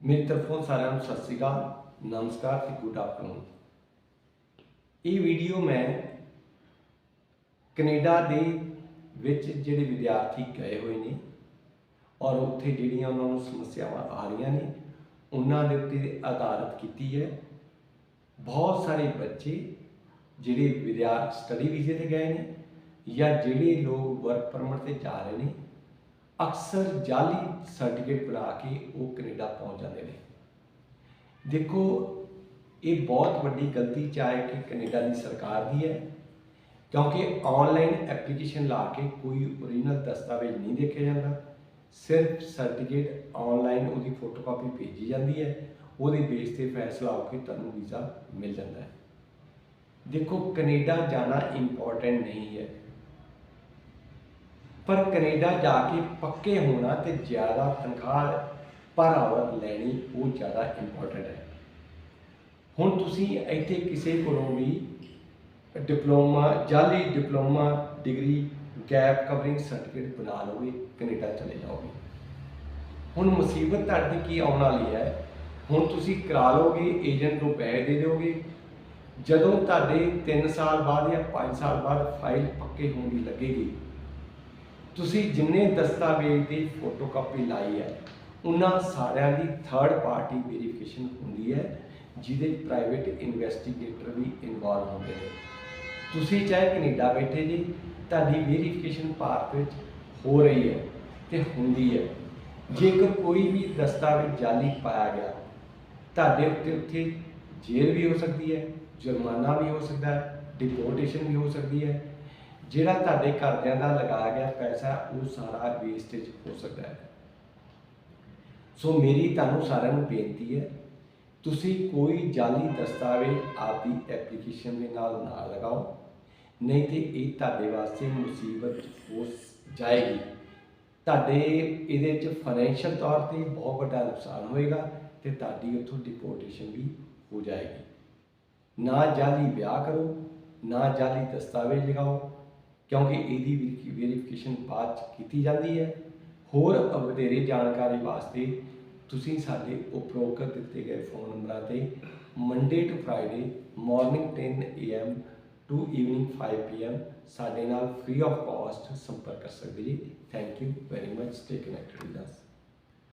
ਮੇਰੀ ਤਰਫੋਂ ਸਾਰਿਆਂ ਨੂੰ ਸਤਿ ਸ੍ਰੀ ਅਕਾਲ, ਨਮਸਕਾਰ ਤੇ ਗੁੱਡ ਆਫਟਰਨੂਨ। ਇਹ ਵੀਡੀਓ ਮੈਂ ਕੈਨੇਡਾ ਦੇ ਵਿੱਚ ਜਿਹੜੇ ਵਿਦਿਆਰਥੀ ਗਏ ਹੋਏ ਨੇ ਔਰ ਉੱਥੇ ਜਿਹੜੀਆਂ ਉਹਨਾਂ ਨੂੰ ਸਮੱਸਿਆਵਾਂ ਆ ਰਹੀਆਂ ਨੇ, ਉਹਨਾਂ ਦੇ ਉੱਤੇ ਆਧਾਰਿਤ ਕੀਤੀ ਹੈ। ਬਹੁਤ ਸਾਰੇ ਬੱਚੇ ਜਿਹੜੇ ਵਿਦਿਆਰਥੀ ਸਟੱਡੀ ਵੀਜ਼ੇ ਤੇ ਗਏ ਨੇ ਜਾਂ ਜਿਹੜੇ ਲੋਕ ਵਰਕ ਪਰਮਿਟ ਤੇ ਜਾ ਰਹੇ ਨੇ ਅਕਸਰ ਜਾਲੀ ਸਰਟੀਫਿਕੇਟ ਬਣਾ ਕੇ ਉਹ ਕੈਨੇਡਾ ਪਹੁੰਚ ਜਾਂਦੇ ਨੇ। ਦੇਖੋ, ਇਹ ਬਹੁਤ ਵੱਡੀ ਗਲਤੀ ਚਾਹੇ ਕਿ ਕੈਨੇਡਾ ਦੀ ਸਰਕਾਰ ਦੀ ਹੈ, ਕਿਉਂਕਿ ਆਨਲਾਈਨ ਐਪਲੀਕੇਸ਼ਨ ਲਾ ਕੇ ਕੋਈ ਓਰੀਜਨਲ ਦਸਤਾਵੇਜ਼ ਨਹੀਂ ਦੇਖਿਆ ਜਾਂਦਾ। ਸਿਰਫ ਸਰਟੀਫਿਕੇਟ ਆਨਲਾਈਨ ਉਹਦੀ ਫੋਟੋਕਾਪੀ ਭੇਜੀ ਜਾਂਦੀ ਹੈ, ਉਹਦੇ ਬੇਸ ਤੇ ਫੈਸਲਾ ਹੋ ਕੇ ਤੁਹਾਨੂੰ ਵੀਜ਼ਾ ਮਿਲ ਜਾਂਦਾ ਹੈ। ਦੇਖੋ, ਕੈਨੇਡਾ ਜਾਣਾ ਇੰਪੋਰਟੈਂਟ ਨਹੀਂ ਹੈ। ਪਰ ਕੈਨੇਡਾ ਜਾ ਕੇ ਪੱਕੇ ਹੋਣਾ ਤੇ ਜ਼ਿਆਦਾ ਤਨਖਾਹ ਪਰ ਆਵਰ ਲੈਣੀ ਉਹ ਜ਼ਿਆਦਾ ਇੰਪੋਰਟੈਂਟ ਹੈ। ਹੁਣ ਤੁਸੀਂ ਇੱਥੇ ਕਿਸੇ ਕੋਲੋਂ ਵੀ ਡਿਪਲੋਮਾ ਜਾਲੀ diploma, degree gap covering certificate ਬਣਾ ਲਓਗੇ, ਕੈਨੇਡਾ ਚਲੇ ਜਾਓਗੇ। ਹੁਣ ਮੁਸੀਬਤ ਤੁਹਾਡੀ ਕੀ ਆਉਣ ਵਾਲੀ ਹੈ? ਹੁਣ ਤੁਸੀਂ ਕਰਾ ਲਓਗੇ ਏਜੰਟ ਨੂੰ ਪੈਸੇ ਦੇ ਦਿਓਗੇ। ਜਦੋਂ ਤੁਹਾਡੇ 3 ਸਾਲ ਬਾਅਦ ਜਾਂ 5 ਸਾਲ ਬਾਅਦ ਫਾਈਲ ਪੱਕੇ ਹੋਣ ਦੀ ਲੱਗੇਗੀ ਤੁਸੀਂ ਜਿੰਨੇ ਦਸਤਾਵੇਜ਼ ਦੀ ਫੋਟੋਕਾਪੀ ਲਾਈ ਹੈ, ਉਹਨਾਂ ਸਾਰਿਆਂ ਦੀ ਥਰਡ ਪਾਰਟੀ ਵੈਰੀਫਿਕੇਸ਼ਨ ਹੁੰਦੀ ਹੈ, ਜਿਹਦੇ ਪ੍ਰਾਈਵੇਟ ਇਨਵੈਸਟੀਗੇਟਰ ਵੀ ਇਨਵੋਲਵ ਹੁੰਦੇ ਨੇ। ਤੁਸੀਂ ਚਾਹੇ ਕੈਨੇਡਾ ਬੈਠੇ ਜੀ, ਤੁਹਾਡੀ ਵੈਰੀਫਿਕੇਸ਼ਨ ਭਾਰਤ ਵਿੱਚ ਹੋ ਰਹੀ ਹੈ ਤੇ ਹੁੰਦੀ ਹੈ। ਜੇਕਰ ਕੋਈ ਵੀ ਦਸਤਾਵੇਜ਼ ਜਾਲੀ ਪਾਇਆ ਗਿਆ, ਤੁਹਾਡੇ ਉੱਤੇ ਉੱਥੇ ਜੇਲ੍ਹ ਵੀ ਹੋ ਸਕਦੀ ਹੈ, ਜੁਰਮਾਨਾ ਵੀ ਹੋ ਸਕਦਾ ਹੈ ਡਿਪੋਰਟੇਸ਼ਨ ਵੀ ਹੋ ਸਕਦੀ ਹੈ ਜਿਹੜਾ ਤੁਹਾਡੇ ਘਰਦਿਆਂ ਦਾ ਲਗਾਇਆ ਗਿਆ ਪੈਸਾ, ਉਹ ਸਾਰਾ ਵੇਸਟੇਜ ਹੋ ਸਕਦਾ ਹੈ। ਸੋ ਮੇਰੀ ਤੁਹਾਨੂੰ ਸਾਰਿਆਂ ਨੂੰ ਬੇਨਤੀ ਹੈ, ਤੁਸੀਂ ਕੋਈ ਜਾਲੀ ਦਸਤਾਵੇਜ਼ ਆਪਦੀ ਐਪਲੀਕੇਸ਼ਨ ਦੇ ਨਾਲ ਨਾ ਲਗਾਓ, ਨਹੀਂ ਤੇ ਇਹ ਤੁਹਾਡੇ ਵਾਸਤੇ ਮੁਸੀਬਤ ਹੋ ਜਾਏਗੀ। ਤੁਹਾਡੇ ਇਹਦੇ ਚ ਫਾਈਨੈਂਸ਼ੀਅਲ ਤੌਰ ਤੇ ਬਹੁਤ ਵੱਡਾ ਨੁਕਸਾਨ ਹੋਏਗਾ ਤੇ ਤੁਹਾਡੀ ਉੱਥੋਂ ਡਿਪੋਰਟੇਸ਼ਨ ਵੀ ਹੋ ਜਾਏਗੀ। ਨਾ ਜਾਲੀ ਵਿਆਹ ਕਰੋ, ਨਾ ਜਾਲੀ ਦਸਤਾਵੇਜ਼ ਲਗਾਓ ਕਿਉਂਕਿ ਇਹਦੀ ਵੈਰੀਫਿਕੇਸ਼ਨ ਬਾਅਦ ਚ ਕੀਤੀ ਜਾਂਦੀ ਹੈ। ਹੋਰ ਵਧੇਰੇ ਜਾਣਕਾਰੀ ਵਾਸਤੇ ਤੁਸੀਂ ਸਾਡੇ ਉਪਰੋਕਤ ਦਿੱਤੇ ਗਏ ਫੋਨ ਨੰਬਰਾਂ ਤੇ Monday to Friday morning 10 AM to evening 5 PM ਸਾਡੇ ਨਾਲ ਫ੍ਰੀ ਆਫ ਕਾਸਟ ਸੰਪਰਕ ਕਰ ਸਕਦੇ ਜੀ। Thank you very much stay connected with us